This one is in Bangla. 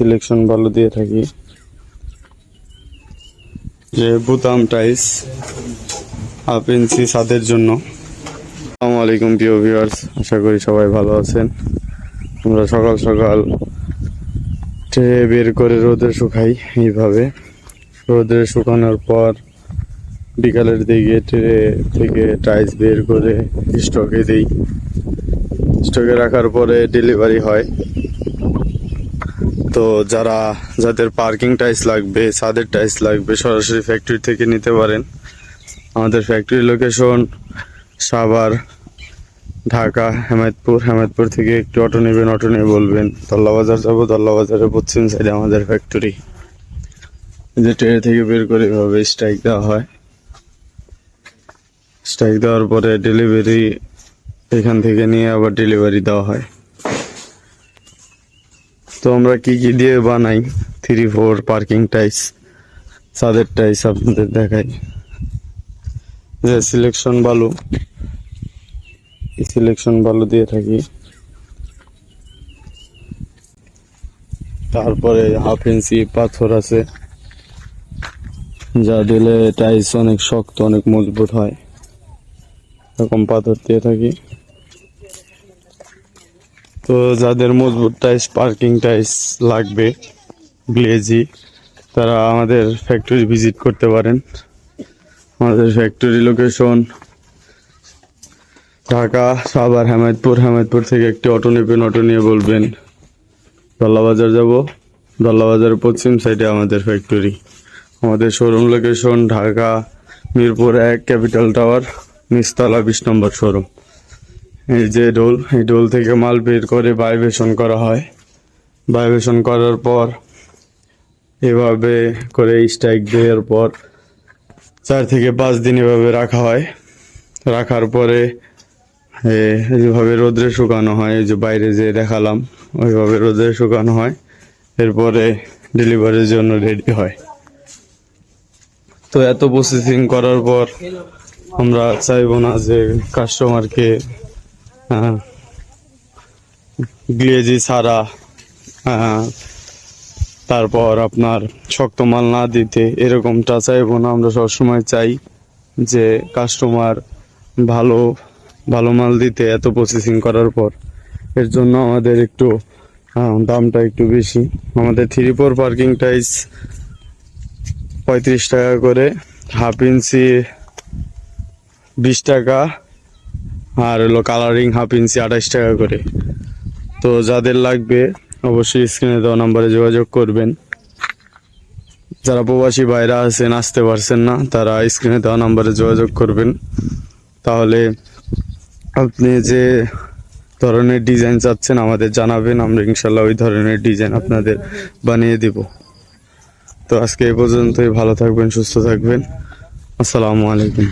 সিলেকশন ভালো দিয়ে থাকি। যে বুতাম টাইস ইঞ্চি ছাদের জন্য। আসসালামু আলাইকুম, প্রিয় ভিউয়ার্স আশা করি সবাই ভালো আছেন। আমরা সকাল সকাল ট্রে বের করে রোদে শুকাই এইভাবে। রোদে শুকানোর পর বিকালের দিকে ট্রে থেকে টাইস বের করে স্টকে দিই। স্টকে রাখার পরে ডেলিভারি হয়। তো যারা, যাদের পার্কিং টাইস লাগবে, ছাদের টাইস লাগবে, সরাসরি ফ্যাক্টরি থেকে নিতে পারেন। আমাদের ফ্যাক্টরি লোকেশন সাভার, ঢাকা, হেমায়তপুর। হেমায়তপুর থেকে একটু অটো নেবেন অটো নিয়ে বলবেন দল্লা বাজার যাব দল্লা বাজারের পশ্চিম সাইডে আমাদের ফ্যাক্টরি যে ট্রেন থেকে বের করে এভাবে স্ট্রাইক দেওয়া হয়। স্ট্রাইক দেওয়ার পরে ডেলিভারি এখান থেকে নিয়ে আবার ডেলিভারি দেওয়া হয়। তো আমরা কি কি দিয়ে বানাই? থ্রি ফোর পার্কিং টাইস ছাদের টাইস আপনাদের দেখাই। যে সিলেকশন বালু সিলেকশন বালু দিয়ে থাকি। তারপরে হাফ ইঞ্চি পাথর আছে। যা দিলে টাইস অনেক শক্ত, অনেক মজবুত হয়। এরকম পাথর দিয়ে থাকি। তো যাদের মজবুত টাইস, পার্কিং টাইস লাগবে, গ্লেজি, তারা আমাদের ফ্যাক্টরি ভিজিট করতে পারেন। আমাদের ফ্যাক্টরি লোকেশন ঢাকা, সাভার, হেমায়তপুর। হেমায়তপুর থেকে একটি অটো নেবেন, অটো নিয়ে বলবেন, দল্লাবাজার যাব। দল্লাবাজারের পশ্চিম সাইডে আমাদের ফ্যাক্টরি আমাদের শোরুম লোকেশন ঢাকা, মিরপুর এক, ক্যাপিটাল টাওয়ার, নিচতলা বিশ নম্বর শোরুম এই যে ডোল এই ডোল থেকে মাল বের করে বাইবেশন করা হয়। বাইবেশন করার পর এভাবে করে স্ট্রাইক দেওয়ার পর চার থেকে পাঁচ দিন এভাবে রাখা হয়। রাখার পরে যেভাবে রোদ্রে শুকানো হয়, এই যে বাইরে যে দেখালাম, ওইভাবে রোদ্রে শুকানো হয়। এরপরে ডেলিভারির জন্য রেডি হয়। তো এত প্রসেসিং করার পর আমরা চাইব না যে কাস্টমারকে গ্লেজি ছাড়া আহ, তারপর আপনার শক্ত মাল না দিতে এরকমটা চাইব না। আমরা সবসময় চাই যে কাস্টমার ভালো ভালো মাল দিতে এত প্রসেসিং করার পর। এর জন্য আমাদের একটু দামটা একটু বেশি। আমাদের থ্রি ফোর পার্কিং টাইস পঁয়ত্রিশ টাকা করে। হাফ ইঞ্চি বিশ টাকা। আর হলো কালারিং হাফ ইঞ্চি আঠাশ টাকা করে। তো যাদের লাগবে, অবশ্যই স্ক্রিনে দেওয়া নাম্বারে যোগাযোগ করবেন। যারা প্রবাসী বাইরে আছেন, আসতে পারছেন না, তারা স্ক্রিনে দেওয়া নাম্বারে যোগাযোগ করবেন। তাহলে আপনি যে ধরনের ডিজাইন চাচ্ছেন, আমাদের জানাবেন, আমরা ইনশাল্লাহ ওই ধরনের ডিজাইন আপনাদের বানিয়ে দিব। তো আজকে এ পর্যন্তই, ভালো থাকবেন, সুস্থ থাকবেন। আসসালামু আলাইকুম।